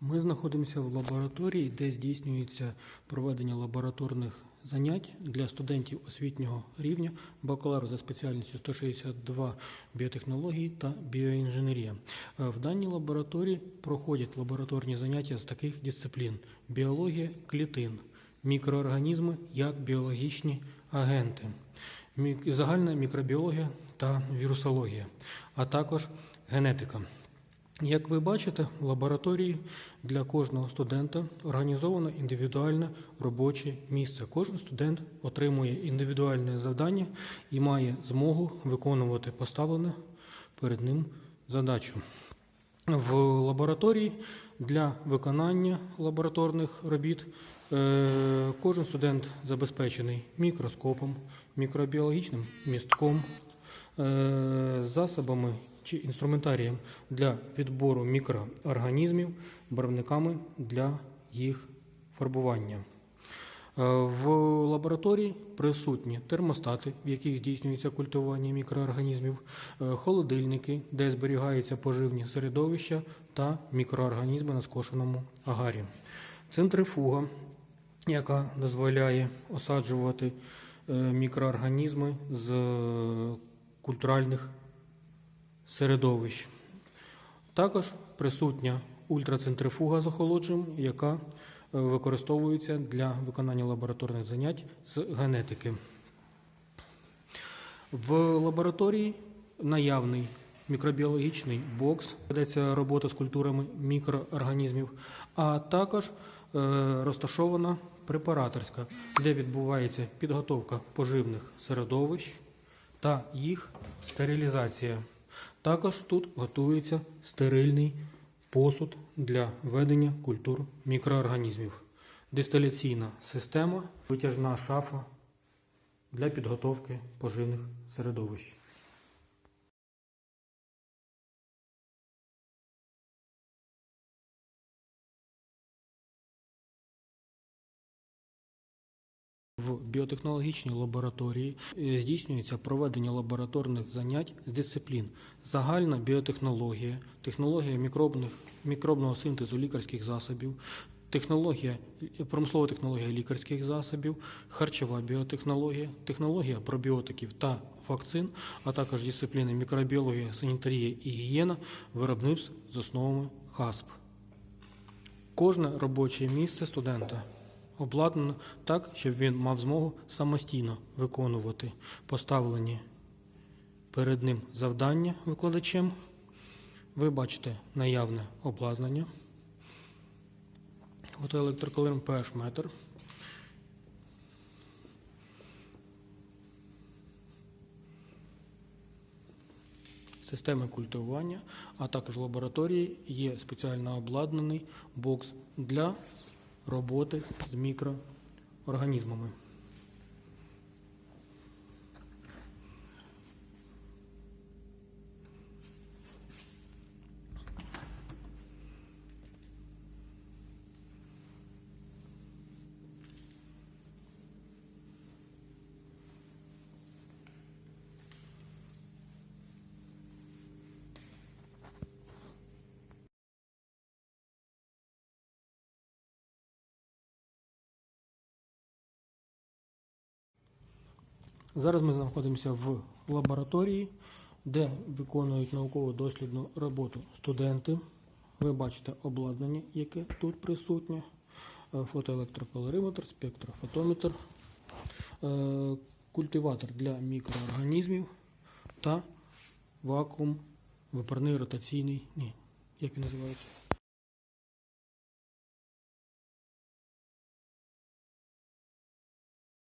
Ми знаходимося в лабораторії, де здійснюється проведення лабораторних занять для студентів освітнього рівня, бакалавр за спеціальністю 162 біотехнології та біоінженерія. Е, В даній лабораторії проходять лабораторні заняття з таких дисциплін: біологія клітин, мікроорганізми як біологічні агенти, загальна мікробіологія та вірусологія, а також генетика. Як ви бачите, в лабораторії для кожного студента організовано індивідуальне робоче місце. Кожен студент отримує індивідуальне завдання і має змогу виконувати поставлену перед ним задачу. В лабораторії для виконання лабораторних робіт е, кожен студент забезпечений мікроскопом, мікробіологічним містком, е, засобами чи інструментарієм для відбору мікроорганізмів, барвниками для їх фарбування. Е, В лабораторії присутні термостати, в яких здійснюється культивування мікроорганізмів, е, холодильники, де зберігаються поживні середовища та мікроорганізми на скошеному агарі, центрифуга, яка дозволяє осаджувати е, мікроорганізми з культуральних середовищ. Також присутня ультрацентрифуга з охолодженням, яка е, використовується для виконання лабораторних занять з генетики. В лабораторії наявний мікробіологічний бокс, ведеться робота з культурами мікроорганізмів, а також е, розташована препараторська, де відбувається підготовка поживних середовищ та їх стерилізація. Також тут готується стерильний посуд для ведення культур мікроорганізмів, дистиляційна система, витяжна шафа для підготовки поживних середовищ. В біотехнологічній лабораторії е, здійснюється проведення лабораторних занять з дисциплін: загальна біотехнологія, технологія мікробних, мікробного синтезу лікарських засобів, технологія, промислова технологія лікарських засобів, харчова біотехнологія, технологія пробіотиків та вакцин, а також дисципліни мікробіологія, санітарія і гігієна, виробництв з основами ХАСП. Кожне робоче місце студента обладнано так, щоб він мав змогу самостійно виконувати поставлені перед ним завдання викладачем. Ви бачите наявне обладнання. Фотоелектроколим PH метр. Системи культивування, а також в лабораторії є спеціально обладнаний бокс для роботи з мікроорганізмами. Зараз ми знаходимося в лабораторії, де виконують науково-дослідну роботу студенти. Ви бачите обладнання, яке тут присутнє: Е, фотоелектрокалориметр, спектрофотометр, е, культиватор для мікроорганізмів та вакуум випарний ротаційний. Ні, як він називається?